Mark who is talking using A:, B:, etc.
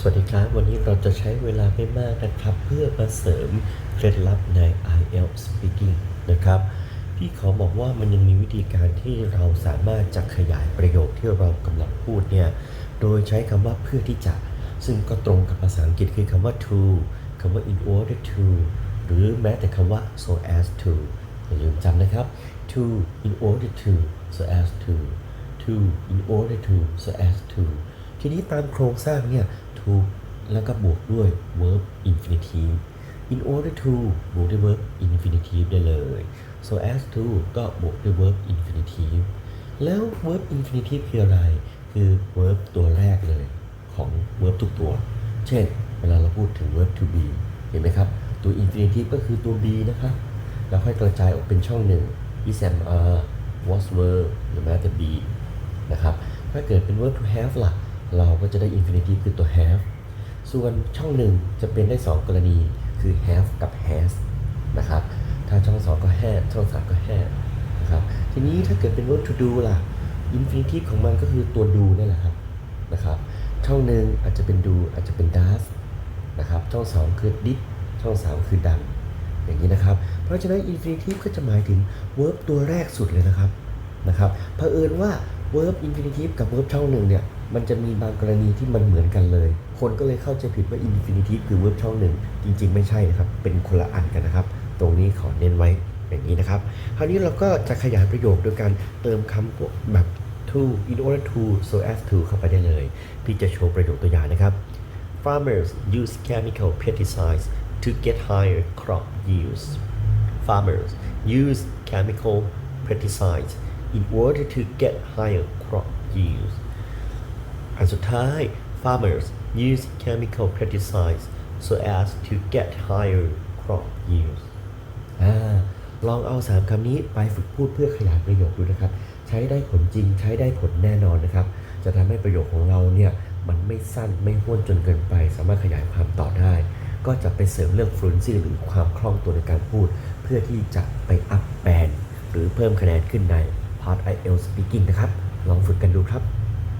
A: สวัสดีครับ วันนี้เราจะใช้เวลาไม่มากนะครับ เพื่อมาเสริมเคล็ดลับใน IELTS speaking นะครับพี่ขอบอกว่ามันยังมีวิธีการที่เราสามารถจะขยายประโยคที่เรากำลังพูดเนี่ย โดยใช้คำว่าเพื่อที่จะ ซึ่งก็ตรงกับภาษาอังกฤษคือคำว่า to คำว่า in order to หรือแม้แต่คำว่า so as to อย่าลืมจำนะครับ to in order to so as to to in order to so as to ทีนี้ตามโครงสร้างเนี่ย to แล้วก็บวกด้วย verb infinitive in order to บวกด้วย verb infinitive ได้เลย so as to ก็บวกด้วย verb infinitive แล้ว verb infinitive คืออะไร คือ verb ตัวแรกเลยของ verb ทุกตัว เช่น เวลาเราพูดถึง verb to be เห็นไหมครับ ตัว infinitive ก็คือตัว be นะครับ แล้วค่อยกระจายออกเป็นช่องหนึ่ง is am are was were หรือแม้แต่ be นะครับ ถ้าเกิดเป็น verb to have ล่ะ เราก็จะได้ infinitive คือตัว have ส่วนช่องหนึ่งจะเป็นได้ 2 กรณีคือ have กับ has นะครับ ถ้าช่อง 2 ก็ had ช่อง 3 ก็ had นะครับ ทีนี้ถ้าเกิดเป็น verb to do ล่ะ infinitive ของมันก็คือตัว do นี่แหละครับนะครับ ช่องหนึ่งอาจจะเป็น do อาจจะเป็น does นะครับ ช่อง 2 คือ did ช่อง 3 คือ done อย่างนี้นะครับ เพราะฉะนั้น infinitive ก็จะหมายถึง verb ตัวแรกสุดเลยนะครับนะครับเผอิญว่า verb infinitive กับ verb ช่องหนึ่งเนี่ยมันจะมีบางกรณีที่มันเหมือนกันเลย คนก็เลยเข้าใจผิดว่า infinitive คือ verb ช่องหนึ่งจริง ๆ ไม่ใช่นะครับ เป็นคนละอันกันนะครับ ตรงนี้ขอเน้นไว้อย่างนี้นะครับ คราวนี้เราก็จะขยายประโยคโดยการเติมคำพวกแบบ to in order to so as to เข้าไปได้เลย พี่จะโชว์ประโยคตัวอย่างนะครับ Farmers use chemical pesticides to get higher crop yields. Farmers use chemical pesticides in order to get higher crop yields. อันสุดท้าย farmers use chemical pesticides so as to get higher crop yields อ่าลองเอา 3คำนี้ไปฝึกพูดเพื่อขยายประโยคดูนะครับ ใช้ได้ผลจริงใช้ได้ผลแน่นอนนะครับ จะทำให้ประโยคของเราเนี่ย มันไม่สั้นไม่ห้วนจนเกินไป สามารถขยายความต่อได้ ก็จะไปเสริมเรื่อง fluency หรือความคล่องตัวในการพูด เพื่อที่จะไปอัพแบนหรือเพิ่มคะแนนขึ้นใน พาร์ท IELTS Speaking นะครับ ลองฝึกกันดูครับ